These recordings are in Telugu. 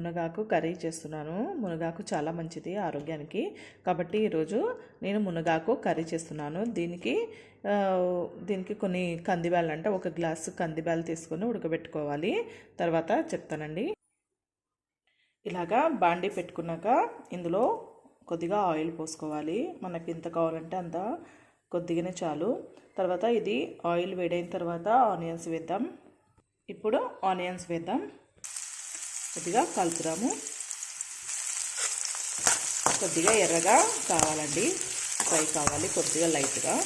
మునగాకు కర్రీ చేస్తున్నాను. మునగాకు చాలా మంచిది ఆరోగ్యానికి. కాబట్టి ఈరోజు నేను మునగాకు కర్రీ చేస్తున్నాను. దీనికి దీనికి కొన్ని కందిబ్యాలు అంటే ఒక గ్లాసు కందిబ్యాలు తీసుకొని ఉడకబెట్టుకోవాలి. తర్వాత చెప్తానండి. ఇలాగా బాండి పెట్టుకున్నాక ఇందులో కొద్దిగా ఆయిల్ పోసుకోవాలి. మనకి ఎంత కావాలంటే అంత కొద్దిగానే చాలు. తర్వాత ఇది ఆయిల్ వేడైన తర్వాత ఆనియన్స్ వేద్దాం. ఇప్పుడు ఆనియన్స్ వేద్దాం. కొద్దిగా కలుపుదాము. కొద్దిగా ఎర్రగా కావాలండి. ఫ్రై కావాలి కొద్దిగా లైట్గా.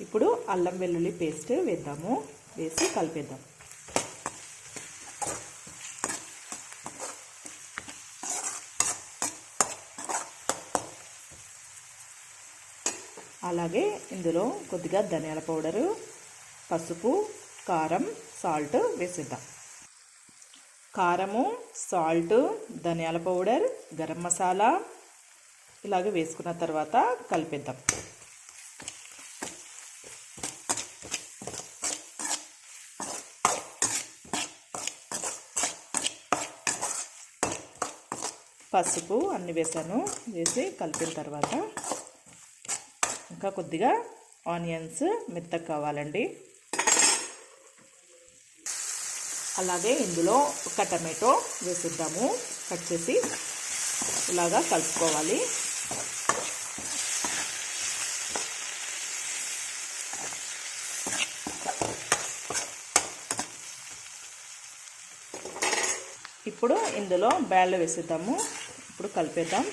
ఇప్పుడు అల్లం వెల్లుల్లి పేస్ట్ వేద్దాము. వేసి కలిపేద్దాం. అలాగే ఇందులో కొద్దిగా ధనియాల పౌడరు పసుపు కారం సాల్ట్ వేసేద్దాం. కారము సాల్ట్ ధనియాల పౌడర్ గరం మసాలా ఇలాగే వేసుకున్న తర్వాత కలిపేద్దాం. పసుపు అన్ని వేసాను వేసి కలిపిన తర్వాత ఇంకా కొద్దిగా ఆనియన్స్ మెత్తగా కావాలండి. అలాగే ఇందులో ఒక టమాటో వేసిద్దాము. కట్ చేసి ఇలాగా కలుపుకోవాలి. ఇప్పుడు ఇందులో బ్యాళ్ళు వేసిద్దాము. ఇప్పుడు కలిపేద్దాం.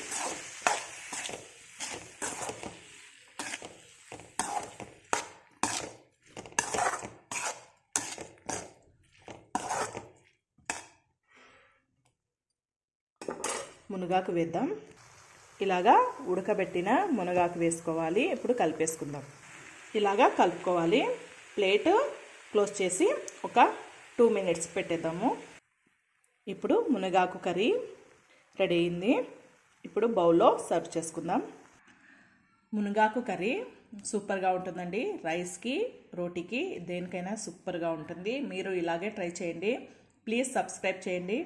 మునగాకు వేద్దాం. ఇలాగా ఉడకబెట్టిన మునగాకు వేసుకోవాలి. ఇప్పుడు కలిపేసుకుందాం. ఇలాగా కలుపుకోవాలి. ప్లేట్ క్లోజ్ చేసి ఒక టూ మినిట్స్ పెట్టేద్దాము. ఇప్పుడు మునగాకు కర్రీ రెడీ అయింది. ఇప్పుడు బౌల్లో సర్వ్ చేసుకుందాం. మునగాకు కర్రీ సూపర్గా ఉంటుందండి. రైస్కి రోటీకి దేనికైనా సూపర్గా ఉంటుంది. మీరు ఇలాగే ట్రై చేయండి. ప్లీజ్ సబ్స్క్రైబ్ చేయండి.